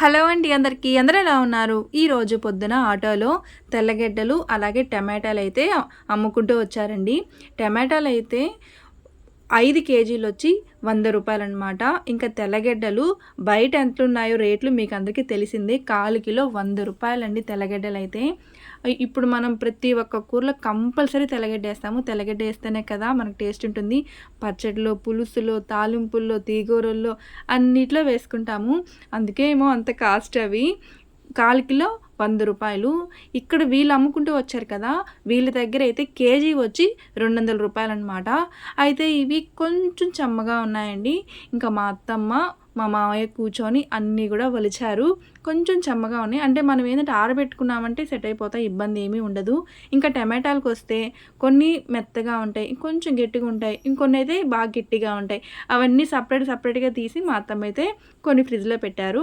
Hello అండి అందరికీ. అందరూ ఎలా ఉన్నారు? ఈరోజు పొద్దున ఆటోలో తెల్లగడ్డలు అలాగే టమాటాలు అయితే అమ్ముకుంటూ వచ్చారండి. టమాటాలు అయితే ఐదు కేజీలు వచ్చి వంద రూపాయలు అనమాట ఇంకా తెల్లగడ్డలు బయట ఎంత ఉన్నాయో రేట్లు మీకు అందరికీ తెలిసిందే. కాలు కిలో వంద రూపాయలండి తెల్లగడ్డలు అయితే ఇప్పుడు మనం ప్రతి ఒక్క కూరలో కంపల్సరీ తెల్లగడ్డ వేస్తాము. తెల్లగడ్డ వేస్తేనే కదా మనకు టేస్ట్ ఉంటుంది. పచ్చడిలో పులుసులో తాలింపుల్లో తీగూరల్లో అన్నిట్లో వేసుకుంటాము. అందుకే ఏమో అంత కాస్ట్ అవి. కాలు కిలో వంద రూపాయలు. ఇక్కడ వీళ్ళు అమ్ముకుంటూ వచ్చారు కదా వీళ్ళ దగ్గర అయితే కేజీ వచ్చి రెండు వందల రూపాయలు అనమాట అయితే ఇవి కొంచెం చెమ్మగా ఉన్నాయండి. ఇంకా మా అత్తమ్మ మా మామయ్య కూర్చొని అన్నీ కూడా వలిచారు. కొంచెం చెమ్మగా ఉన్నాయి. అంటే మనం ఏంటంటే ఆరబెట్టుకున్నామంటే సెట్ అయిపోతాయి ఇబ్బంది ఏమీ ఉండదు. ఇంకా టమాటాలకు వస్తే కొన్ని మెత్తగా ఉంటాయి ఇంకొంచెం గట్టిగా ఉంటాయి ఇంకొన్ని అయితే బాగా గట్టిగా ఉంటాయి. అవన్నీ సపరేట్ సపరేట్గా తీసి మా అత్తమ్మ అయితే కొన్ని ఫ్రిడ్జ్లో పెట్టారు.